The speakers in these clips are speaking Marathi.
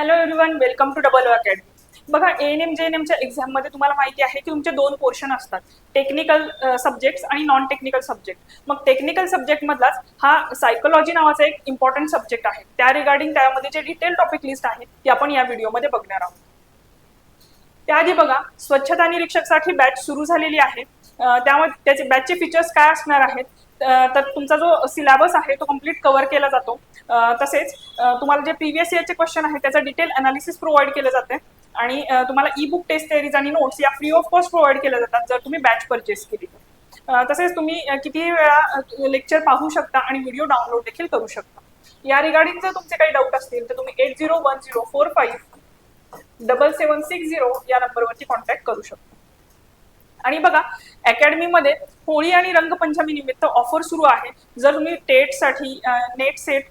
Hello everyone welcome to double academy बघा A N M J N एमच्या एक्झाममध्ये तुम्हाला माहिती आहे की तुमचे दोन पोर्शन असतात. टेक्निकल सब्जेक्ट्स आणि नॉन टेक्निकल सब्जेक्ट मग टेक्निकल सब्जेक्टमधलाच हा सायकोलॉजी नावाचा एक इम्पॉर्टंट सब्जेक्ट आहे. त्या रिगार्डिंग त्यामध्ये जे डिटेल टॉपिक लिस्ट आहे ती आपण या व्हिडिओमध्ये बघणार आहोत. त्याआधी बघा स्वच्छता निरीक्षकसाठी बॅच सुरू झालेली आहे. त्यामध्ये त्याचे बॅचचे फीचर्स काय असणार आहेत? तर तुमचा जो सिलेबस आहे तो कंप्लीट कव्हर केला जातो. तसेच तुम्हाला जे प्रिव्हियस इयरचे क्वेश्चन आहे त्याचं डिटेल अनालिसिस प्रोव्हाइड केलं जाते. आणि तुम्हाला ई बुक टेस्ट सिरीज आणि नोट्स या फ्री ऑफ कॉस्ट प्रोव्हाइड केल्या जातात जर तुम्ही बॅच परचेस केली तर. तसेच तुम्ही कितीही वेळा लेक्चर पाहू शकता आणि व्हिडिओ डाउनलोड देखील करू शकता. या रिगार्डिंग जर तुमचे काही डाऊट असतील तर तुम्ही eight zero one zero four five double seven six zero या नंबरवरती कॉन्टॅक्ट करू शकता. आणि बघा अकॅडमीमध्ये होळी आणि रंगपंचमी निमित्त ऑफर सुरू आहे. जर तुम्ही टेटसाठी नेट सेट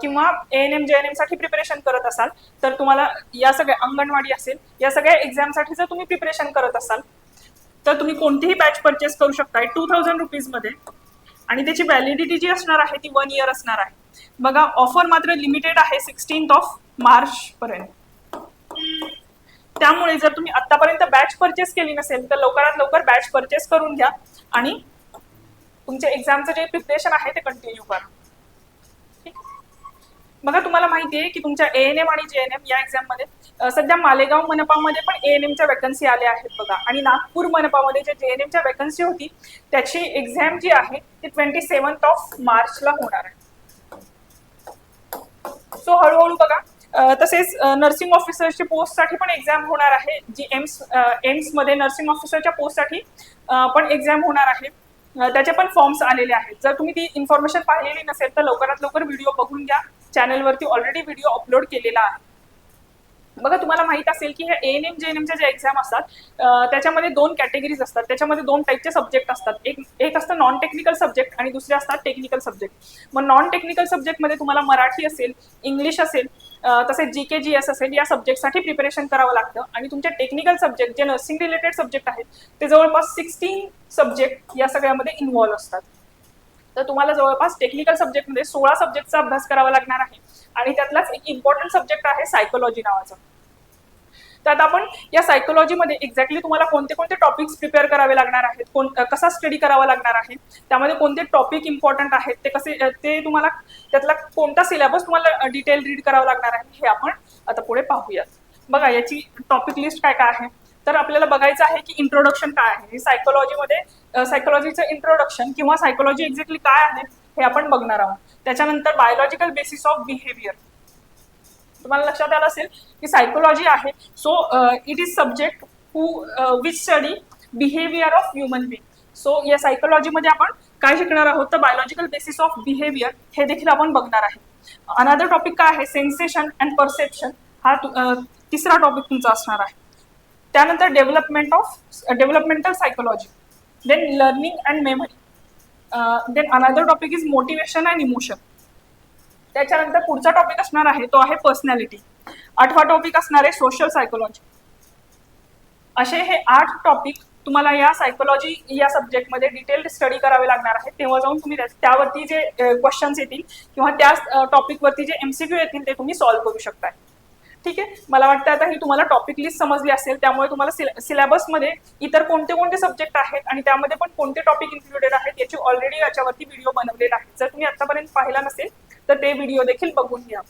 किंवा ए एन एम जे एनसाठी प्रिपरेशन करत असाल तर तुम्हाला या सगळ्या अंगणवाडी असेल या सगळ्या एक्झामसाठी जर तुम्ही प्रिपरेशन करत असाल तर तुम्ही कोणतीही बॅच परचेस करू शकताय. टू थाउजंड रुपीजमध्ये आणि त्याची व्हॅलिडिटी जी असणार आहे ती वन इयर असणार आहे. बघा ऑफर मात्र लिमिटेड आहे सिक्स्टीन्थ ऑफ मार्च पर्यंत. त्यामुळे जर तुम्ही आतापर्यंत बॅच परचेस केली नसेल तर लवकरात लवकर बॅच परचेस करून घ्या आणि तुमच्या एक्झामचं जे प्रिपरेशन आहे ते कंटिन्यू करा. ठीक? बघा तुम्हाला माहिती आहे की तुमच्या ए आणि जे एन एम या एक्झाममध्ये मध्ये सध्या मालेगाव मनपामध्ये पण ए एन वॅकन्सी आल्या आहेत बघा. आणि नागपूर मनपामध्ये जे जे एन वॅकन्सी होती त्याची एक्झाम जी आहे ती ट्वेंटी सेवन्थ ऑफ मार्चला होणार आहे. सो हळूहळू बघा. तसेच नर्सिंग ऑफिसरची पोस्टसाठी पण एक्झाम होणार आहे जी एम्स एम्समध्ये नर्सिंग ऑफिसरच्या पोस्टसाठी पण एक्झाम होणार आहे. त्याचे पण फॉर्म्स आलेले आहेत. जर तुम्ही ती इन्फॉर्मेशन पाहिलेली नसेल तर लवकरात लवकर व्हिडिओ बघून घ्या. चॅनलवरती ऑलरेडी व्हिडिओ अपलोड केलेला आहे. बघा तुम्हाला माहीत असेल की हे एन एम जे एन एमच्या ज्या एक्झाम असतात त्याच्यामध्ये दोन कॅटेगरीज असतात. त्याच्यामध्ये दोन टाईपचे सब्जेक्ट असतात. एक एक असतं नॉन टेक्निकल सब्जेक्ट आणि दुसरे असतात टेक्निकल सब्जेक्ट मग नॉन टेक्निकल सब्जेक्टमध्ये तुम्हाला मराठी असेल इंग्लिश असेल तसेच जी के जी एस असेल या सब्जेक्टसाठी प्रिपरेशन करावं लागतं. आणि तुमचे टेक्निकल सब्जेक्ट जे नर्सिंग रिलेटेड सब्जेक्ट आहेत ते जवळपास सिक्स्टीन सब्जेक्ट या सगळ्यामध्ये इन्व्हॉल्व्ह असतात. तर तुम्हाला जवळपास टेक्निकल सब्जेक्टमध्ये सोळा सब्जेक्टचा अभ्यास करावा लागणार आहे. आणि त्यातलाच एक इम्पॉर्टंट सब्जेक्ट आहे सायकोलॉजी नावाचा. तर आपण या सायकोलॉजीमध्ये एक्झॅक्टली तुम्हाला कोणते कोणते टॉपिक्स प्रिपेअर करावे लागणार आहेत कोण कसा स्टडी करावा लागणार आहे त्यामध्ये कोणते टॉपिक इम्पॉर्टंट आहेत ते कसे ते तुम्हाला त्यातला कोणता सिलेबस तुम्हाला डिटेल रीड करावा लागणार आहे हे आपण आता पुढे पाहूयात. बघा याची टॉपिक लिस्ट काय काय आहे? तर आपल्याला बघायचं आहे की इंट्रोडक्शन काय आहे. सायकोलॉजीमध्ये सायकोलॉजीचं इंट्रोडक्शन किंवा सायकोलॉजी एक्झॅक्टली काय आहे हे आपण बघणार आहोत. त्याच्यानंतर बायोलॉजिकल बेसिस ऑफ बिहेवियर तुम्हाला लक्षात आलं असेल की सायकोलॉजी आहे. So it is subject who which study behaviour of human being so या सायकोलॉजीमध्ये आपण काय शिकणार आहोत? तर बायोलॉजिकल बेसिस ऑफ बिहेवियर हे देखील आपण बघणार आहे. अनादर टॉपिक काय आहे? सेन्सेशन अँड परसेप्शन हा uh, तिसरा टॉपिक तुमचा असणार आहे. त्यानंतर development of developmental psychology then learning and memory then another topic is motivation and emotion त्याच्यानंतर पुढचा टॉपिक असणार आहे तो आहे पर्सनॅलिटी आठवा टॉपिक असणार आहे सोशल सायकोलॉजी असे हे आठ टॉपिक तुम्हाला या सायकोलॉजी या सब्जेक्टमध्ये डिटेल्ड स्टडी करावे लागणार आहे तेव्हा जाऊन तुम्ही त्यावरती जे क्वेश्चन्स येतील किंवा त्या टॉपिकवरती जे एमसीक्यू येतील ते तुम्ही सॉल्व्ह करू शकताय. ठीक आहे? मला वाटतं आता ही तुम्हाला टॉपिक लिस्ट समजली असेल त्यामुळे तुम्हाला सिलेबसमध्ये इतर कोणते कोणते सब्जेक्ट आहेत आणि त्यामध्ये पण कोणते टॉपिक इन्क्लुडेड आहेत याची ऑलरेडी याच्यावरती व्हिडिओ बनवलेला आहे. जर तुम्ही आतापर्यंत पाहिला नसेल तर ते व्हिडिओ देखील बघून घ्या.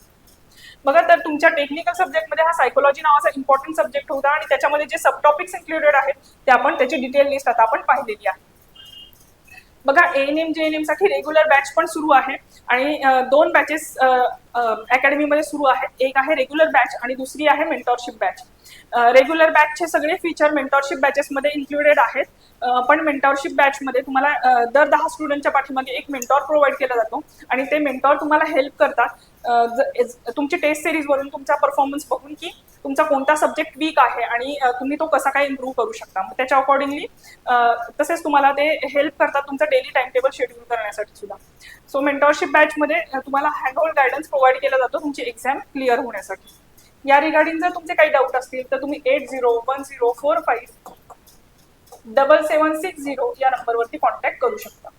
बघा तर तुमच्या टेक्निकल सब्जेक्टमध्ये हा सायकोलॉजी नावाचा इम्पॉर्टंट सब्जेक्ट होता आणि त्याच्यामध्ये जे सब टॉपिक्स इन्क्लुडेड आहेत ते आपण त्याची डिटेल लिस्ट आता आपण पाहिलेली आहे. बघा एन एम जे एन एमसाठी रेग्युलर बॅच पण सुरू आहे आणि दोन बॅचेस अकॅडमीमध्ये सुरू आहेत. एक आहे रेग्युलर बॅच आणि दुसरी आहे मेंटॉरशिप बॅच रेग्युलर बॅचचे सगळे फीचर मेंटॉरशिप बॅचेसमध्ये इन्क्लुडेड आहेत. पण मेंटॉरशिप बॅचमध्ये तुम्हाला दर दहा स्टुडंटच्या पाठीमागे एक मेंटॉर प्रोव्हाइड केला जातो. आणि ते मेंटॉर तुम्हाला हेल्प करतात. तुमची टेस्ट सिरीजवरून तुमचा परफॉर्मन्स बघून की तुमचा कोणता सब्जेक्ट वीक आहे आणि तुम्ही तो कसा काय इम्प्रूव्ह करू शकता. मग त्याच्या अकॉर्डिंगली तसेच तुम्हाला ते हेल्प करतात तुमचा डेली टाइम टेबल शेड्यूल करण्यासाठी सुद्धा. सो मेंटॉरशिप बॅचमध्ये तुम्हाला हँड गायडन्स प्रोव्हाइड केला जातो तुमची एक्झाम क्लिअर होण्यासाठी. या रिगार्डिंग जर तुमचे काही डाऊट असतील तर तुम्ही eight zero one zero four five double seven six zero या नंबरवरती कॉन्टॅक्ट करू शकता.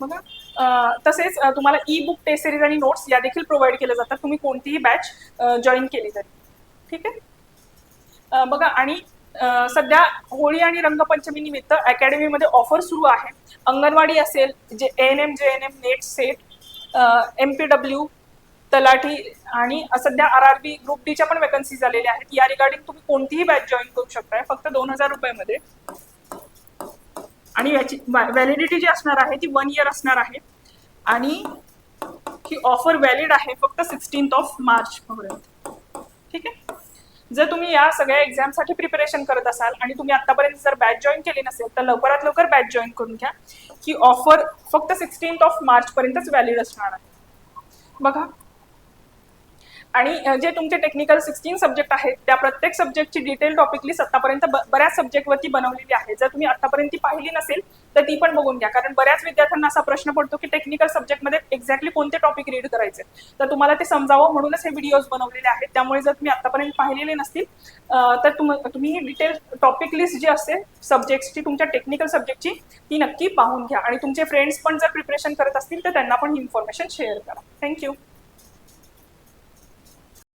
बघा तसेच तुम्हाला ई बुक टेस्ट सिरीज आणि नोट्स या देखील प्रोव्हाइड केल्या जातात. तुम्ही कोणतीही बॅच जॉईन केली तरी. ठीक आहे? बघा आणि सध्या होळी आणि रंगपंचमी निमित्त अकॅडमीमध्ये ऑफर सुरू आहे. अंगणवाडी असेल J N M J N M net set M P W तलाठी आणि सध्या आर आर बी ग्रुप डीच्या पण वेकन्सी झालेल्या आहेत. या रिगार्डिंग तुम्ही कोणतीही बॅच जॉईन करू शकताय. फक्त दोन हजार रुपयामध्ये. आणि याची व्हॅलिडिटी जी असणार आहे ती वन इयर असणार आहे. आणि ही ऑफर व्हॅलिड आहे फक्त सिक्स्टीन्थ ऑफ मार्च पर्यंत. ठीक आहे? जर तुम्ही या सगळ्या एक्झामसाठी प्रिपरेशन करत असाल आणि तुम्ही आतापर्यंत जर बॅच जॉईन केली नसेल तर लवकरात लवकर बॅच जॉईन करून घ्या. ही ऑफर फक्त सिक्स्टीन्थ ऑफ मार्च पर्यंतच व्हॅलिड असणार आहे. बघा आणि जे तुमचे टेक्निकल सिक्स्टीन सब्जेक्ट आहेत त्या प्रत्येक सब्जेक्टची डिटेल टॉपिक लिस्ट आतापर्यंत बऱ्याच सब्जेक्टवरती बनवलेली आहे. जर तुम्ही आतापर्यंत ती पाहिली नसेल तर ती पण बघून घ्या. कारण बऱ्याच विद्यार्थ्यांना असा प्रश्न पडतो की टेक्निकल सब्जेक्टमध्ये एक्झॅक्टली कोणते टॉपिक रीड करायचे? तर तुम्हाला ते समजावं म्हणूनच हे व्हिडिओज बनवलेले आहेत. त्यामुळे जर तुम्ही आतापर्यंत पाहिलेले नसतील तर तुम तुम्ही ही डिटेल टॉपिक लिस्ट जी असते सब्जेक्टची तुमच्या टेक्निकल सब्जेक्टची ती नक्की पाहून घ्या. आणि तुमचे फ्रेंड्स पण जर प्रिपरेशन करत असतील तर त्यांना पण ही इन्फॉर्मेशन शेअर करा थँक्यू